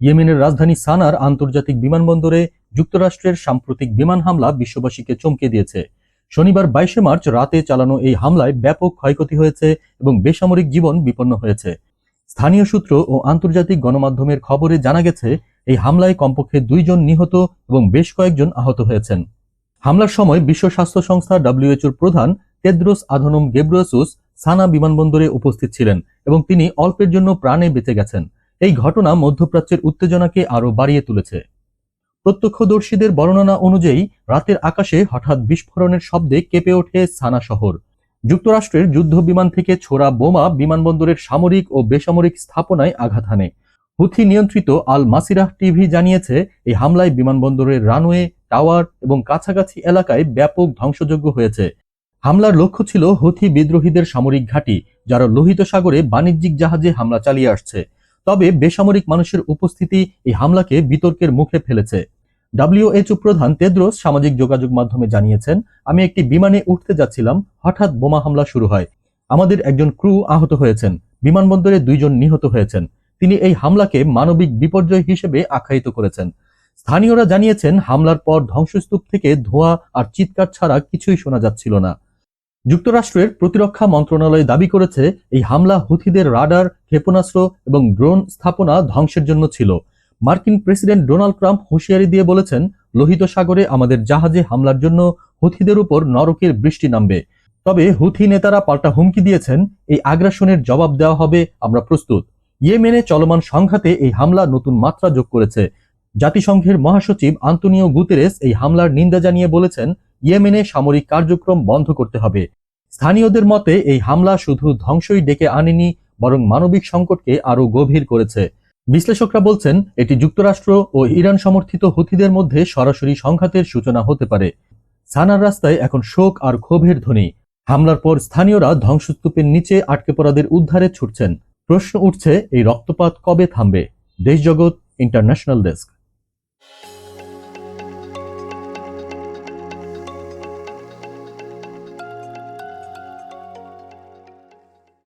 ইয়েমেনের রাজধানী সানার আন্তর্জাতিক বিমানবন্দরে যুক্তরাষ্ট্রের সাম্প্রতিক বিমান হামলা বিশ্ববাসীকে চমকে দিয়েছে। শনিবার বাইশে মার্চ রাতে চালানো এই হামলায় ব্যাপক ক্ষয়ক্ষতি হয়েছে এবং বেসামরিক জীবন বিপন্ন হয়েছে। স্থানীয় সূত্র ও আন্তর্জাতিক গণমাধ্যমের খবরে জানা গেছে, এই হামলায় কমপক্ষে দুইজন নিহত এবং বেশ কয়েকজন আহত হয়েছেন। হামলার সময় বিশ্ব স্বাস্থ্য সংস্থা ডব্লিউএচওর প্রধান তেদ্রোস আধনম গেব্রিয়াসুস সানা বিমানবন্দরে উপস্থিত ছিলেন এবং তিনি অল্পের জন্য প্রাণে বেঁচে গেছেন। এই ঘটনা মধ্যপ্রাচ্যের উত্তেজনাকে আরও বাড়িয়ে তুলেছে। প্রত্যক্ষদর্শীদের বর্ণনা অনুযায়ী, রাতের আকাশে হঠাৎ বিস্ফোরণের শব্দে কেঁপে ওঠে সানা শহর। যুক্তরাষ্ট্রের যুদ্ধ বিমান থেকে ছোড়া বোমা বিমানবন্দরের সামরিক ও বেসামরিক স্থাপনায় আঘাত হানে। হুথি নিয়ন্ত্রিত আল মাসিরাহ টিভি জানিয়েছে, এই হামলায় বিমানবন্দরের রানওয়ে, টাওয়ার এবং কাছাকাছি এলাকায় ব্যাপক ধ্বংসযোগ্য হয়েছে। হামলার লক্ষ্য ছিল হুথি বিদ্রোহীদের সামরিক ঘাঁটি, যারা লোহিত সাগরে বাণিজ্যিক জাহাজে হামলা চালিয়ে আসছে। তবে বেসামরিক মানুষের উপস্থিতি এই হামলাকে বিতর্কের মুখে ফেলেছে। ডাব্লিউএচও প্রধান তেদ্রোস সামাজিক যোগাযোগ মাধ্যমে জানিয়েছেন, আমি একটি বিমানে উঠতে যাচ্ছিলাম, হঠাৎ বোমা হামলা শুরু হয়। আমাদের একজন ক্রু আহত হয়েছেন, বিমানবন্দরে দুইজন নিহত হয়েছেন। তিনি এই হামলাকে মানবিক বিপর্যয় হিসেবে আখ্যায়িত করেছেন। স্থানীয়রা জানিয়েছেন, হামলার পর ধ্বংসস্তূপ থেকে ধোঁয়া আর চিৎকার ছাড়া কিছুই শোনা যাচ্ছিল না। যুক্তরাষ্ট্রের প্রতিরক্ষা মন্ত্রণালয় দাবি করেছে, এই হামলা হুথিদের রাডার, ক্ষেপণাস্ত্র এবং ড্রোন স্থাপনা ধ্বংসের জন্য ছিল। মার্কিন প্রেসিডেন্ট ডোনাল্ড ট্রাম্প হুঁশিয়ারি দিয়ে বলেছেন, লোহিত সাগরে আমাদের জাহাজে হামলার জন্য হুথিদের উপর নরকের বৃষ্টি নামবে। তবে হুথি নেতারা পাল্টা হুমকি দিয়েছেন, এই আগ্রাসনের জবাব দেওয়া হবে আমরা প্রস্তুত। ইয়েমেনে চলমান সংঘাতে এই হামলা নতুন মাত্রা যোগ করেছে। জাতিসংঘের মহাসচিব আন্তনিও গুতেরেস এই হামলার নিন্দা জানিয়ে বলেছেন ইয়েমেনে সামরিক কার্যক্রম বন্ধ করতে হবে। স্থানীয়দের মতে, এই হামলা শুধু ধ্বংসই ডেকে আনেনি, বরং মানবিক সংকটকে আরও গভীর করেছে। বিশ্লেষকরা বলছেন, এটি যুক্তরাষ্ট্র ও ইরান সমর্থিত হুথিদের মধ্যে সরাসরি সংঘাতের সূচনা হতে পারে। সানার রাস্তায় এখন শোক আর ক্ষোভের ধ্বনি। হামলার পর স্থানীয়রা ধ্বংসস্তূপের নিচে আটকে পড়াদের উদ্ধারে ছুটছেন। প্রশ্ন উঠছে, এই রক্তপাত কবে থামবে? দেশজগৎ, ইন্টারন্যাশনাল ডেস্ক।